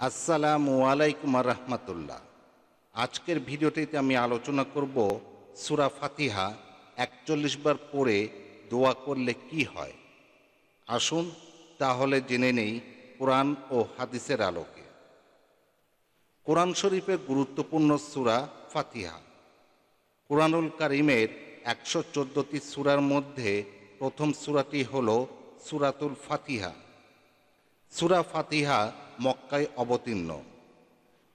আসসালামু আলাইকুম রহমতুল্লাহ। আজকের ভিডিওটিতে আমি আলোচনা করব সুরা ফাতিহা একচল্লিশ বার পড়ে দোয়া করলে কি হয়। আসুন তাহলে জেনে নেই কোরআন ও হাদিসের আলোকে। কোরআন শরীফের গুরুত্বপূর্ণ সুরা ফাতিহা। কোরআনুল কারিমের একশো চোদ্দোটি সুরার মধ্যে প্রথম সুরাটি হল সুরাতুল ফাতিহা। সুরা ফাতিহা মক্কায় অবতীর্ণ।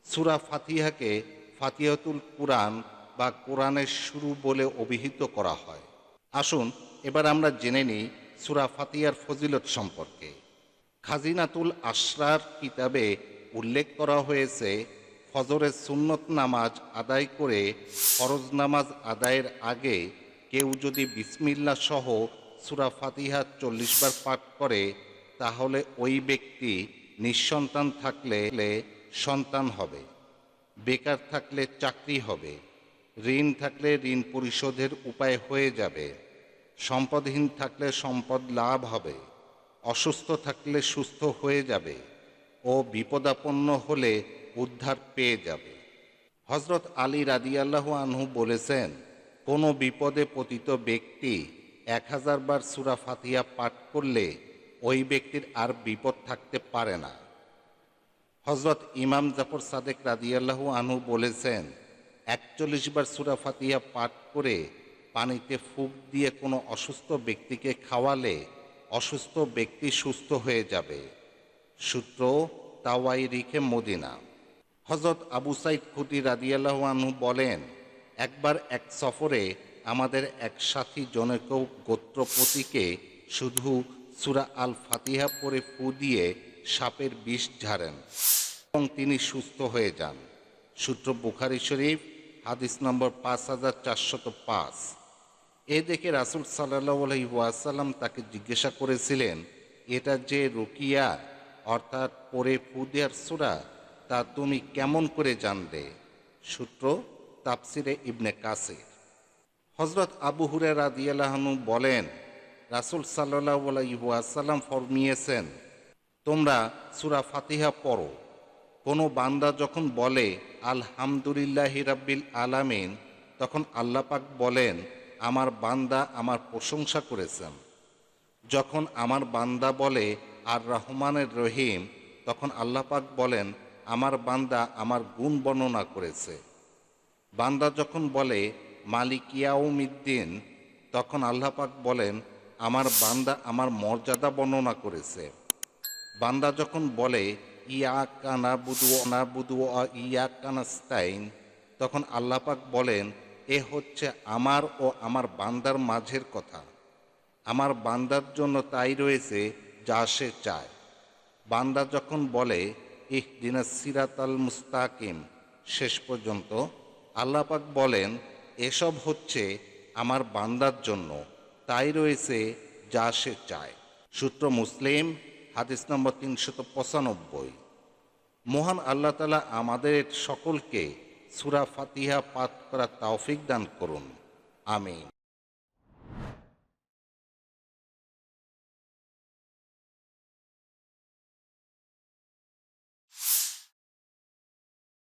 সুরা ফাতিহাকে ফাতিহাতুল কুরআন বা কোরআনের শুরু বলে অভিহিত করা হয়। আসুন, এবার আমরা জেনে নিই সুরা ফাতিহার ফজিলত সম্পর্কে। খাজিনাতুল আশরার কিতাবে উল্লেখ করা হয়েছে, ফজরের সুন্নত নামাজ আদায় করে ফরজ নামাজ আদায়ের আগে কেউ যদি বিসমিল্লা সহ সুরা ফাতিহা চল্লিশ বার পাঠ করে, তাহলে ওই ব্যক্তি নিঃসন্তান থাকলে সন্তান হবে, বেকার থাকলে চাকরি হবে, ঋণ থাকলে ঋণ পরিশোধের উপায় হয়ে যাবে, সম্পদহীন থাকলে সম্পদ লাভ হবে, অসুস্থ থাকলে সুস্থ হয়ে যাবে ও বিপদাপন্ন হলে উদ্ধার পেয়ে যাবে। হজরত আলী রাদিয়াল্লাহ আনহু বলেছেন, কোনো বিপদে পতিত ব্যক্তি এক হাজার বার সুরা ফাতিহা পাঠ করলে ওই ব্যক্তির আর বিপদ থাকতে পারে না। হজরত ইমাম জাফর সাদেক রাদিয়াল্লাহু আনহু বলেছেন, একচল্লিশ বার সুরা ফাতিহা পাঠ করে পানিতে ফুক দিয়ে কোনো অসুস্থ ব্যক্তিকে খাওয়ালে অসুস্থ ব্যক্তি সুস্থ হয়ে যাবে। সূত্র তাওয়াই রিখে মদিনা। হজরত আবু সাইদ খুটি রাদিয়াল্লাহু আনহু বলেন, একবার এক সফরে আমাদের এক সাথী জনৈক গোত্রপতিকে শুধু সুরা আল ফাতিহা পরে ফু দিয়ে সাপের বিষ ঝাড়েন এবং তিনি সুস্থ হয়ে যান। সূত্র বুখারি শরীফ, হাদিস নম্বর পাঁচ হাজার চারশত পাঁচ। এ দেখে রাসুল সাল্লাহ ওয়াসাল্লাম তাকে জিজ্ঞাসা করেছিলেন, এটা যে রুকিয়া, অর্থাৎ পরে ফু দেওয়ার সুরা, তা তুমি কেমন করে জানবে? সূত্র তাপসিরে ইবনে কাসির। হজরত আবু হুরে রাদিয়ালাহনু বলেন রাসুল সাল্লাহ ফরমিয়েছেন, তোমরা সুরা ফাতিহা পড়ো। কোনো বান্দা যখন বলে, আলহামদুলিল্লাহ রাব্বিল আলামিন তখন আল্লাপাক বলেন, আমার বান্দা আমার প্রশংসা করেছেন। যখন আমার বান্দা বলে, আর রহমানের রহিম তখন আল্লাপাক বলেন, আমার বান্দা আমার গুণ বর্ণনা করেছে। বান্দা যখন বলে, মালিক ইয়াউমিদ্দিন তখন আল্লাপাক বলেন আমার বান্দা আমার মর্যাদা বর্ণনা করেছে। বান্দা যখন বলে, ইয়া কানা বুদু না বুদু ইয়া কানাস্তাইন তখন আল্লাপাক বলেন, এ হচ্ছে আমার ও আমার বান্দার মাঝের কথা। আমার বান্দার জন্য তাই রয়েছে যা সে চায়। বান্দা যখন বলে ইহ দিনা সিরাত আল মুস্তাকিম, শেষ পর্যন্ত আল্লাপাক বলেন, এসব হচ্ছে আমার বান্দার জন্য। তাই রয়েছে যা সে চায়। সূত্র মুসলিম, হাদিস নম্বর তিনশত পঁচানব্বই। মহান আল্লাহ তালা আমাদের সকলকে সুরা ফাতিহা পাঠ করা তাওফিক দান করুন। আমিন।